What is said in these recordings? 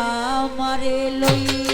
আমারে লইয়া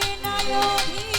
Thank you.